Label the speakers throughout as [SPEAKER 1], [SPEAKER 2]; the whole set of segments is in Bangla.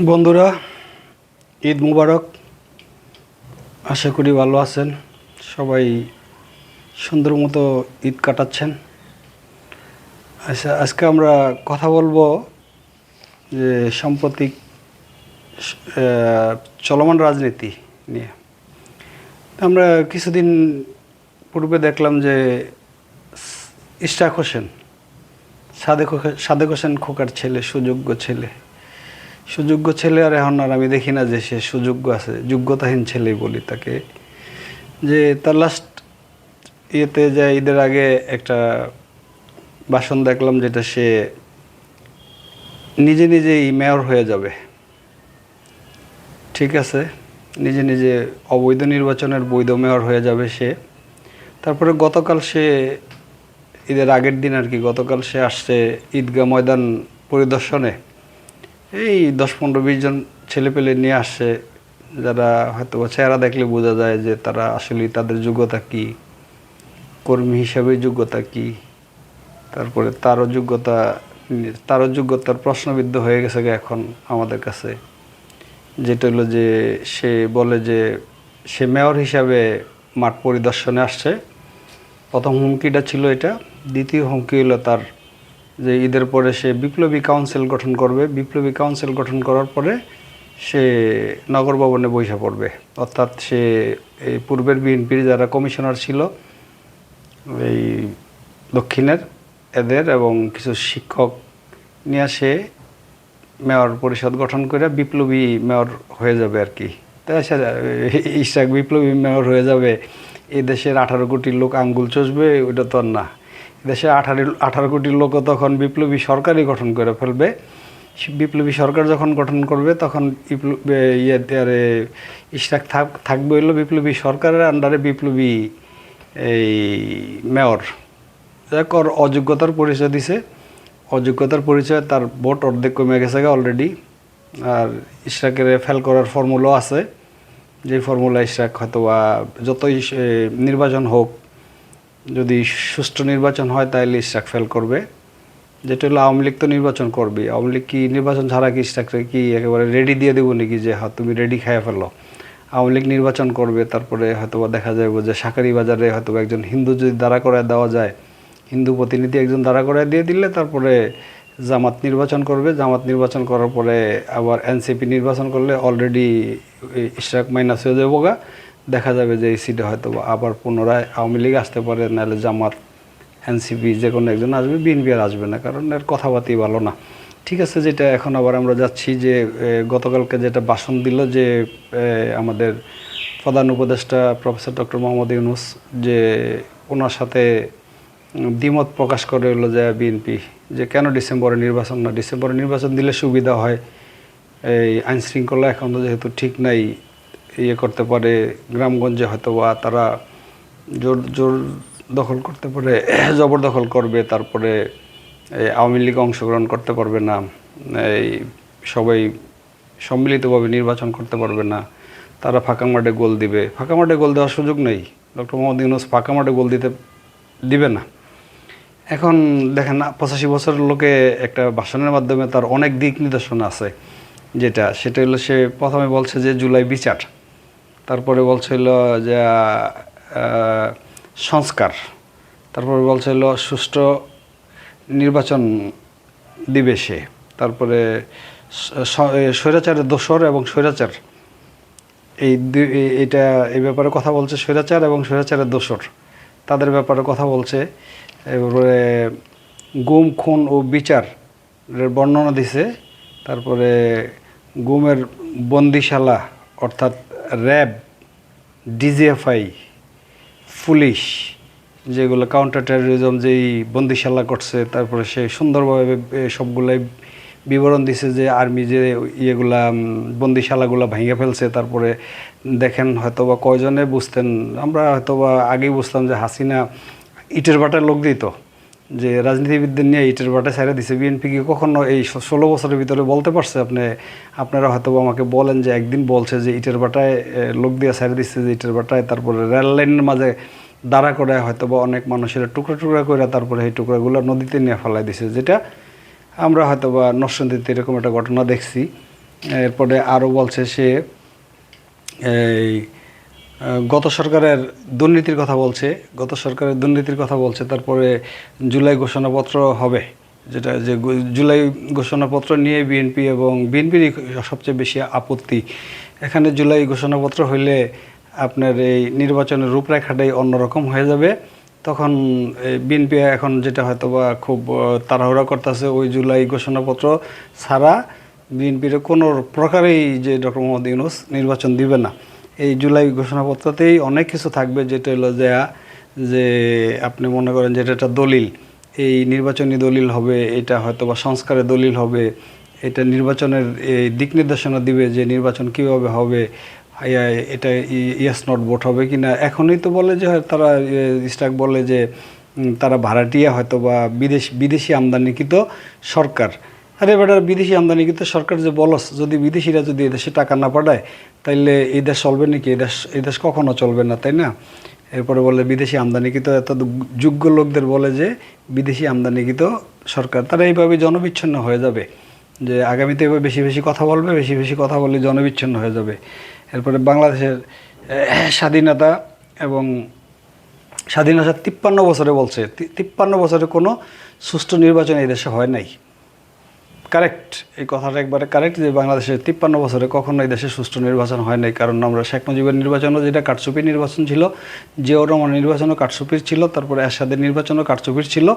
[SPEAKER 1] বন্ধুরা, ঈদ মুবারক। আশা করি ভালো আছেন। সবাই সুন্দর মতো ঈদ কাটাচ্ছেন। আচ্ছা আজকে আমরা কথা বলব যে সাম্প্রতিক চলমান রাজনীতি নিয়ে। আমরা কিছুদিন পূর্বে দেখলাম যে ইশরাক হোসেন, সাদেক সাদেক হোসেন খোকার ছেলে, সুযোগ্য ছেলে। সুযোগ্য ছেলে আর এখন আর আমি দেখি না যে সে সুযোগ্য আছে, যোগ্যতাহীন ছেলেই বলি তাকে। যে তার লাস্ট ইয়েতে যে ঈদের আগে একটা ভাষণ দেখলাম যেটা সে নিজে নিজেই মেয়র হয়ে যাবে। ঠিক আছে? নিজে নিজে অবৈধ নির্বাচনের বৈধ মেয়র হয়ে যাবে সে। তারপরে গতকাল সে ঈদের আগের দিন আর কি, গতকাল সে আসছে ঈদগাহ ময়দান পরিদর্শনে। এই দশ পনেরো, বিশ জন ছেলেপেলে নিয়ে আসছে যারা হয়তো চেহারা দেখলে বোঝা যায় যে তারা আসলে তাদের যোগ্যতা কি, কর্মী হিসাবে যোগ্যতা কি, তারপরে তারও যোগ্যতা, তারও যোগ্যতার প্রশ্নবিদ্ধ হয়ে গেছে এখন আমাদের কাছে। যেটা হলো যে সে বলে যে সে মেয়র হিসাবে মাঠ পরিদর্শনে আসছে। প্রথম হুমকিটা ছিল এটা, দ্বিতীয় হুমকি হলো তার যে ঈদের পরে সে বিপ্লবী কাউন্সিল গঠন করবে। বিপ্লবী কাউন্সিল গঠন করার পরে সে নগর ভবনে বৈশা পড়বে অর্থাৎ সে এই পূর্বের বিএনপির যারা কমিশনার ছিল, এই দক্ষিণের এদের এবং কিছু শিক্ষক নিয়ে সে মেয়র পরিষদ গঠন করে বিপ্লবী মেয়র হয়ে যাবে আর কি। তাই বিপ্লবী মেয়র হয়ে যাবে। এই দেশের আঠারো কোটি লোক আঙ্গুল চষবে ওটা তো না। দেশে আঠারো আঠারো কোটি লোকও তখন বিপ্লবী সরকারই গঠন করে ফেলবে। বিপ্লবী সরকার যখন গঠন করবে, তখন ইয়েতে আরে ইশরাক থাক, থাকবে হইল বিপ্লবী সরকারের আন্ডারে বিপ্লবী এই মেয়র যাক, ওর অযোগ্যতার পরিচয় দিছে। অযোগ্যতার পরিচয় তার ভোট অর্ধেক কমে গেছে অলরেডি আর ইশরাকের ফেল করার ফর্মুলাও আছে। যে ফর্মুলা ইশরাক হয়তো যতই নির্বাচন হোক যদি সুষ্ঠু নির্বাচন হয় তাহলে ইশরাক ফেল করবে। যেটা হলো, আওয়ামী লীগ তো নির্বাচন করবে আওয়ামী লীগ কি নির্বাচন ছাড়া কি ইশরাককে কি একেবারে রেডি দিয়ে দেবো নাকি যে হ্যাঁ তুমি রেডি খাইয়া ফেলো। আওয়ামী লীগ নির্বাচন করবে, তারপরে হয়তো দেখা যাবে যে, শাকারি বাজারে হয়তো একজন হিন্দু যদি দাঁড়া করায় দেওয়া যায়, হিন্দু প্রতিনিধি একজন দাঁড়া করায় দিয়ে দিলে তারপরে জামাত নির্বাচন করবে। জামাত নির্বাচন করার পরে আবার এনসিপি নির্বাচন করলে অলরেডি ইশরাক মাইনাস হয়ে যাব গা দেখা যাবে যে এই সিটে হয়তো আবার পুনরায় আওয়ামী লীগ আসতে পারে, নাহলে জামাত এনসিপি যে কোনো একজন আসবে, বিএনপি আর আসবে না, কারণ এর কথাবার্তাই ভালো না। ঠিক আছে, যেটা এখন আবার আমরা যাচ্ছি যে গতকালকে যেটা ভাষণ দিল যে আমাদের প্রধান উপদেষ্টা প্রফেসর ডক্টর মোহাম্মদ ইউনুস যে, ওনার সাথে দ্বিমত প্রকাশ করে হলো যে, বিএনপি যে কেন ডিসেম্বরে নির্বাচন না, ডিসেম্বরে নির্বাচন দিলে সুবিধা হয়। এই আইনশৃঙ্খলা এখন তো যেহেতু ঠিক নাই ইয়ে করতে পারে, গ্রামগঞ্জে হয়তো বা তারা জোর জোর দখল করতে পারে, জবরদখল করবে, তারপরে আওয়ামী লীগ অংশগ্রহণ করতে পারবে না, এই সবাই সম্মিলিতভাবে নির্বাচন করতে পারবে না, তারা ফাঁকা মাঠে গোল দিবে। ফাঁকা মাঠে গোল দেওয়ার সুযোগ নেই। ডক্টর মোহাম্মদ ইউনুস ফাঁকা মাঠে গোল দিতে দিবে না। এখন দেখেন, পঁচাশি বছরের লোকে একটা ভাষণের মাধ্যমে তার অনেক দিক নির্দেশনা আছে, যেটা, সেটা হলো সে প্রথমে বলছে যে জুলাই বিচার। তারপরে বলছিল যে সংস্কার। তারপরে বলছিল, সুষ্ঠু নির্বাচন দিবে সে। তারপরে স্বৈরাচারের দোসর এবং স্বৈরাচার। এই এটা, এই ব্যাপারে কথা বলছে স্বৈরাচার এবং স্বৈরাচারের দোসর তাদের ব্যাপারে কথা বলছে। এবারে গুম, খুন ও বিচার বর্ণনা দিছে। তারপরে গুমের বন্দিশালা, অর্থাৎ র্যাব, ডিজিএফআই, পুলিশ, যেগুলো কাউন্টার টেরোরিজম যেই বন্দিশালা করছে, তারপরে সে সুন্দরভাবে সবগুলাই বিবরণ দিছে যে আর্মি যে ইয়েগুলা বন্দিশালাগুলা ভেঙে ফেলছে। তারপরে দেখেন হয়তো বা কয়জনে বুঝতেন, আমরা হয়তো বা আগেই বুঝতাম যে হাসিনা ইটের বাটার লোক দিত। যে রাজনীতিবিদদের নিয়ে ইটের বাটা ছেড়ে দিছে, বিএনপি কি কখনো এই ষোলো বছরের ভিতরে বলতে পারছে? আপনি, আপনারা হয়তো আমাকে বলেন যে একদিন বলছে যে ইটের বাটায় লোক দিয়ে ছেড়ে দিচ্ছে যে ইটের বাটায়, তারপরে রেল লাইনের মাঝে দাঁড়া করে হয়তো বা অনেক মানুষের টুকরা টুকরা করে তারপরে এই টুকরাগুলো নদীতে নিয়ে ফেলাই দিছে, যেটা আমরা হয়তো বা নরসিংদীতে এরকম একটা ঘটনা দেখছি। এরপরে আরও বলছে সে, এই গত সরকারের দুর্নীতির কথা বলছে, গত সরকারের দুর্নীতির কথা বলছে, তারপরে জুলাই ঘোষণাপত্র হবে, যেটা যে জুলাই ঘোষণাপত্র নিয়ে বিএনপি এবং বিএনপির সবচেয়ে বেশি আপত্তি। এখানে জুলাই ঘোষণাপত্র হইলে আপনার এই নির্বাচনের রূপরেখাটাই অন্যরকম হয়ে যাবে। তখন বিএনপি এখন যেটা হয়তো বা খুব তাড়াহুড়া করতেছে ওই জুলাই ঘোষণাপত্র ছাড়া, বিএনপির কোনো প্রকারেই যে ডক্টর মোহাম্মদ ইউনুস নির্বাচন দিবে না। এই জুলাই ঘোষণাপত্রতেই অনেক কিছু থাকবে, যেটা হলো যে যে আপনি মনে করেন যেটা একটা দলিল। এই নির্বাচনী দলিল হবে, এটা হয়তো বা সংস্কারের দলিল হবে, এটা নির্বাচনের এই দিক নির্দেশনা দিবে যে নির্বাচন কীভাবে হবে এটা ইয়েস নট ভোট হবে কিনা। এখনই তো বলে যে তারা স্টাক বলে যে তারা ভাড়াটিয়া হয়তো বা বিদেশ, বিদেশি আমদানিকৃত সরকার। আরে বেটার বিদেশি আমদানিকৃত সরকার যে বলস, যদি বিদেশিরা যদি এদেশে টাকা না পাঠায়, তাইলে এই দেশ চলবে নাকি? এই দেশ এই দেশ কখনো চলবে না, তাই না? এরপরে বলে বিদেশি আমদানিকৃত এত যোগ্য লোকদের বলে যে বিদেশি আমদানিকৃত সরকার, তারা এইভাবে জনবিচ্ছিন্ন হয়ে যাবে। যে আগামীতে এবার বেশি বেশি কথা বলবে, বেশি বেশি কথা বললে জনবিচ্ছিন্ন হয়ে যাবে। এরপরে বাংলাদেশের স্বাধীনতা এবং স্বাধীনতা তিপ্পান্ন বছরে বলছে তিপ্পান্ন বছরে কোনো সুষ্ঠু নির্বাচন এই দেশে হয় নাই। কারেক্ট এই কথাটা একবারে কারেক্ট যে বাংলাদেশের তিপ্পান্ন বছরে কখনো এই দেশে সুষ্ঠু নির্বাচন হয় নাই। কারণ আমরা শেখ মুজিবের নির্বাচনও যেটা কারচুপি নির্বাচন ছিল জিয়াউর রহমানের নির্বাচনও কারচুপির ছিল, তারপরে এরশাদের নির্বাচনও কারচুপির ছিল।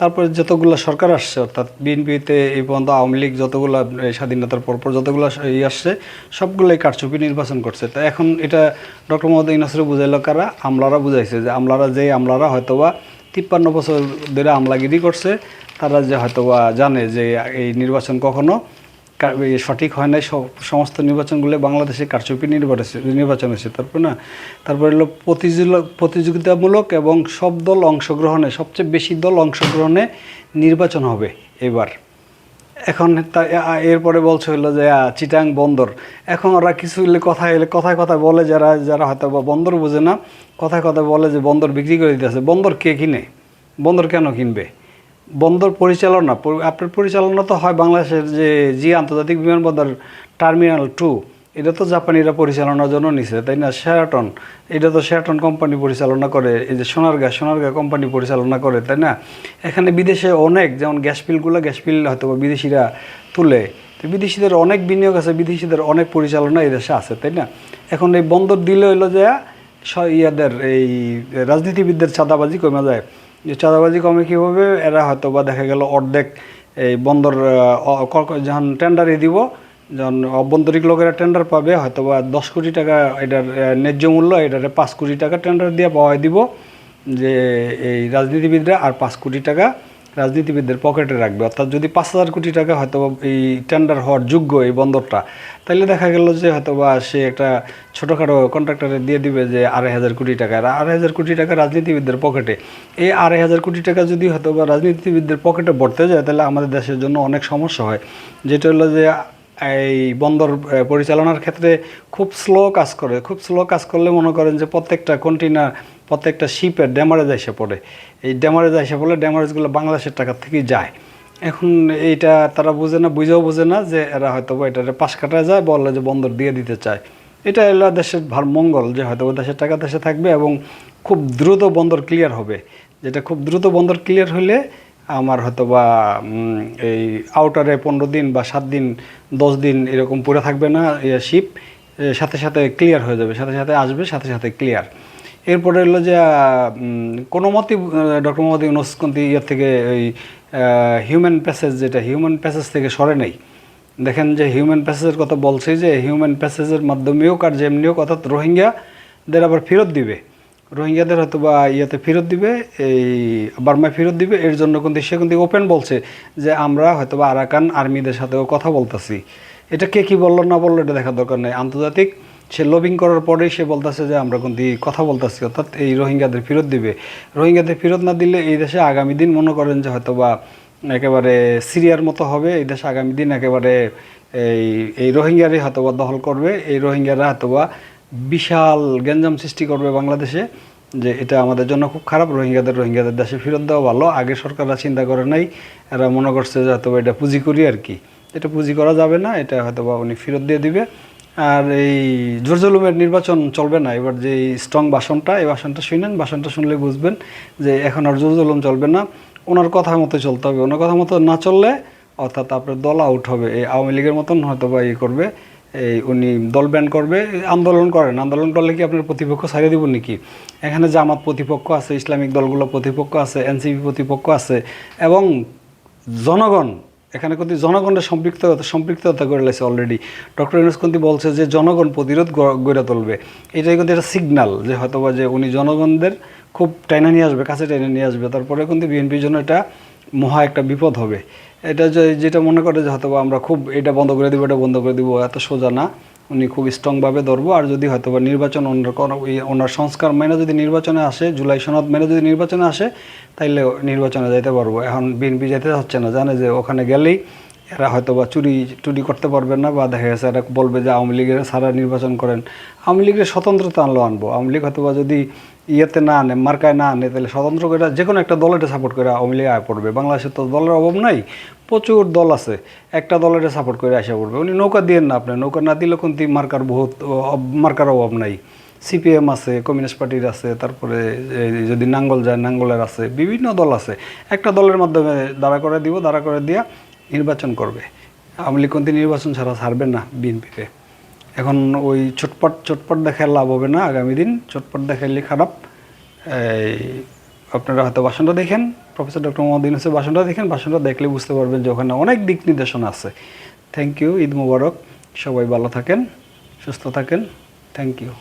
[SPEAKER 1] তারপরে যতগুলো সরকার আসছে, অর্থাৎ বিএনপিতে এই পর্যন্ত আওয়ামী লীগ যতগুলো স্বাধীনতার পরপর যতগুলো ই আসছে, সবগুলোই কারচুপি নির্বাচন করছে। তো এখন এটা ডক্টর মোহাম্মদ ইনাসরে বুঝাইল কারা? আমলারা বুঝাইছে যে আমলারা যে আমলারা হয়তোবা তিপ্পান্ন বছর ধরে আমলাগিরি করছে তারা যে হয়তোবা জানে যে এই নির্বাচন কখনো সঠিক হয় নাই সমস্ত নির্বাচনগুলো বাংলাদেশে কারচুপি নির্বাচন নির্বাচন হয়েছে তারপর না, তারপরে হলো প্রতিযোগিতা- প্রতিযোগিতামূলক এবং সব দল অংশগ্রহণে, সবচেয়ে বেশি দল অংশগ্রহণে নির্বাচন হবে এবার। এখন এরপরে বলছে হলো যে চিটাং বন্দর। এখন ওরা কিছু হলে কথা, এলে কথায় কথায় বলে, যারা যারা হয়তো বা বন্দর বোঝে না, কথায় কথায় বলে যে বন্দর বিক্রি করে দিতেছে। বন্দর কে কিনে? বন্দর কেন কিনবে? বন্দর পরিচালনা আপনার পরিচালনা তো হয় বাংলাদেশের যে জি আন্তর্জাতিক বিমানবন্দর টার্মিনাল টু, এটা তো জাপানিরা পরিচালনার জন্য নিছে, তাই না? শেরাটন এটা তো শেরাটন কোম্পানি পরিচালনা করে, এই যে সোনারগাঁ সোনারগাঁ কোম্পানি পরিচালনা করে, তাই না? এখানে বিদেশে অনেক, যেমন গ্যাস বিলগুলো গ্যাস বিল হয়তো বিদেশিরা তুলে, তো বিদেশিদের অনেক বিনিয়োগ আছে, বিদেশিদের অনেক পরিচালনা এই দেশে আছে, তাই না? এখন এই বন্দর দিলে হইল যে ইয়াদের এই রাজনীতিবিদদের চাঁদাবাজি কমে যায়। যে চাঁদাবাজি কমে কীভাবে এরা হয়তো বা দেখা গেল অর্ধেক এই বন্দর যখন টেন্ডারই দিব, যখন অভ্যন্তরিক লোকেরা টেন্ডার পাবে হয়তো বা দশ কোটি টাকা এটার ন্যায্য মূল্য, এটারে পাঁচ কোটি টাকা টেন্ডার দিয়ে পাওয়াই দিব। যে এই রাজনীতিবিদরা আর পাঁচ কোটি টাকা রাজনীতিবিদদের পকেটে রাখবে। অর্থাৎ যদি পাঁচ হাজার কোটি টাকা হয়তো এই টেন্ডার হওয়ার যোগ্য এই বন্দরটা তাহলে দেখা গেল যে হয়তো বা সে একটা ছোটোখাটো কন্ট্রাক্টরে দিয়ে দিবে যে আড়াই হাজার কোটি টাকা। আর আড়াই হাজার কোটি টাকা রাজনীতিবিদদের পকেটে। এই আড়াই হাজার কোটি টাকা যদি হয়তো বা রাজনীতিবিদদের পকেটে বর্তে যায় তাহলে আমাদের দেশের জন্য অনেক সমস্যা হয়। যেটা হলো যে এই বন্দর পরিচালনার ক্ষেত্রে খুব স্লো কাজ করে। খুব স্লো কাজ করলে মনে করেন যে প্রত্যেকটা কন্টেনার প্রত্যেকটা শিপের ড্যামারেজ এসে পড়ে। এই ড্যামারেজ এসে পড়লে ড্যামারেজগুলো বাংলাদেশের টাকা থেকেই যায়। এখন এইটা তারা বুঝে না, বুঝেও বোঝে না যে এরা হয়তো এটা পাশ কাটায় যায় বললে যে বন্দর দিয়ে দিতে চায়। এটা এলো দেশের ভার মঙ্গল যে হয়তো দেশের টাকা দেশে থাকবে এবং খুব দ্রুত বন্দর ক্লিয়ার হবে। যেটা খুব দ্রুত বন্দর ক্লিয়ার হলে আমার হয়তো বা এই আউটারে পনেরো দিন বা সাত দিন, দশ দিন এরকম পড়ে থাকবে না শিপ সাথে সাথে ক্লিয়ার হয়ে যাবে, সাথে সাথে আসবে, সাথে সাথে ক্লিয়ার এরপরে হলো যে কোনো মতেই ডক্টর মোহাম্মদ ইউনুস ইয়ের থেকে ওই হিউম্যান প্যাসেজ যেটা হিউম্যান প্যাসেজ থেকে সরে নেই। দেখেন যে হিউম্যান প্যাসেজের কথা বলছে যে হিউম্যান প্যাসেজের মাধ্যমেও কার যেমনিও অর্থাৎ রোহিঙ্গাদের আবার ফেরত দিবে। রোহিঙ্গাদের হয়তো বা ইয়েতে ফেরত দিবে, এই বার্মায় ফেরত দিবে। এর জন্য কিন্তু সে কিন্তু ওপেন বলছে যে, আমরা হয়তো বা আরাকান আর্মিদের সাথেও কথা বলতেছি। এটা কে কী বলল না বলল এটা দেখার দরকার নেই। আন্তর্জাতিক সে লবিং করার পরেই সে বলতেছে যে, আমরা কিন্তু কথা বলতেছি। অর্থাৎ এই রোহিঙ্গাদের ফেরত দিবে। রোহিঙ্গাদের ফেরত না দিলে এই দেশে আগামী দিন মনে করেন যে হয়তো বা একেবারে সিরিয়ার মতো হবে। এই দেশে আগামী দিন একেবারে এই এই রোহিঙ্গারই হয়তো বা দখল করবে। এই রোহিঙ্গারা হয়তো বা বিশাল গ্যাঞ্জাম সৃষ্টি করবে বাংলাদেশে যে এটা আমাদের জন্য খুব খারাপ। রোহিঙ্গাদের রোহিঙ্গাদের দেশে ফেরত দেওয়া ভালো। আগে সরকাররা চিন্তা করে নাই, এরা মনে করছে যে হয়তো এটা পুঁজি করি আর কি। এটা পুঁজি করা যাবে না, এটা হয়তো বা উনি ফেরত দিয়ে দিবে। আর এই জোরজলুমের নির্বাচন চলবে না। এবার যে স্ট্রং ভাষণটা, এই ভাষণটা শুনেন, ভাষণটা শুনলে বুঝবেন যে এখন আর জোরজলুম চলবে না। ওনার কথা মতো চলতে হবে। ওনার কথা মতো না চললে অর্থাৎ আপনার দল আউট হবে। এই আওয়ামী লীগের মতন হয়তো বা ইয়ে করবে। এই উনি দল ব্যান করবে, আন্দোলন করেন। আন্দোলন করলে কি আপনার প্রতিপক্ষ ছাড়িয়ে দিব নাকি? এখানে জামাত প্রতিপক্ষ আছে, ইসলামিক দলগুলো প্রতিপক্ষ আছে, এনসিপি প্রতিপক্ষ আছে, এবং জনগণ, এখানে কিন্তু জনগণের সম্পৃক্ত সম্পৃক্ততা করে লেছে অলরেডি ডক্টর ইউনুস কিন্তু বলছে যে জনগণ প্রতিরোধ গড়ে তুলবে। এটাই কিন্তু একটা সিগনাল যে হয়তোবা যে উনি জনগণদের খুব টাইনা নিয়ে আসবে, কাছে টাইনা নিয়ে আসবে। তারপরে কিন্তু বিএনপির জন্য এটা মহা একটা বিপদ হবে। এটা যেটা মনে করে যে হয়তোবা আমরা খুব এটা বন্ধ করে দিব, এটা বন্ধ করে দিব, এত সোজা না। উনি খুব স্ট্রংভাবে ধরবো। আর যদি হয়তো বা নির্বাচন ওনার সংস্কার মেনে যদি নির্বাচনে আসে, জুলাই সনদ মেনে যদি নির্বাচনে আসে, তাইলে নির্বাচনে যাইতে পারব। এখন বিএনপি যেতে হচ্ছে না, জানে যে ওখানে গেলেই এরা হয়তো বা চুরি চুরি করতে পারবে না। বা দেখা গেছে এরা বলবে যে আওয়ামী লীগের সারা নির্বাচন করেন। আওয়ামী লীগের স্বতন্ত্রতা আনলো আনব। আওয়ামী লীগ হয়তো বা যদি ইয়েতে না আনে মার্কায় না আনে তাহলে স্বতন্ত্র করে যে কোনো একটা দলের সাপোর্ট করে আওয়ামী লীগ আয় পড়বে। বাংলাদেশে তো দলের অভাব নাই, প্রচুর দল আছে। একটা দলের সাপোর্ট করে আসা পড়বে। উনি নৌকা দিয়ে না আপনি, নৌকা না দিলে কিন্তু মার্কার বহুত মার্কার অভাব নাই। সিপিএম আছে, কমিউনিস্ট পার্টির আছে, তারপরে যদি নাঙ্গল যায়, নাঙ্গলের আছে, বিভিন্ন দল আছে। একটা দলের মাধ্যমে দাঁড়া করে দিব, দাঁড়া করে দিয়া নির্বাচন করবে। আওয়ামী লীগ নির্বাচন ছাড়া ছাড়বে না বিএনপিকে। এখন ওই চটপট চটপট দেখায় লাভ হবে না আগামী দিন। চটপট দেখাইলে খারাপ। এই, আপনারা হয়তো বাসনটা দেখেন, প্রফেসর ডক্টর মোহাম্মদ ইউনুসের বাসনটা দেখেন। বাসনটা দেখলে বুঝতে পারবেন যে ওখানে অনেক দিক নির্দেশনা আছে। Thank you Eid Mubarak. সবাই ভালো থাকেন, সুস্থ থাকেন। Thank you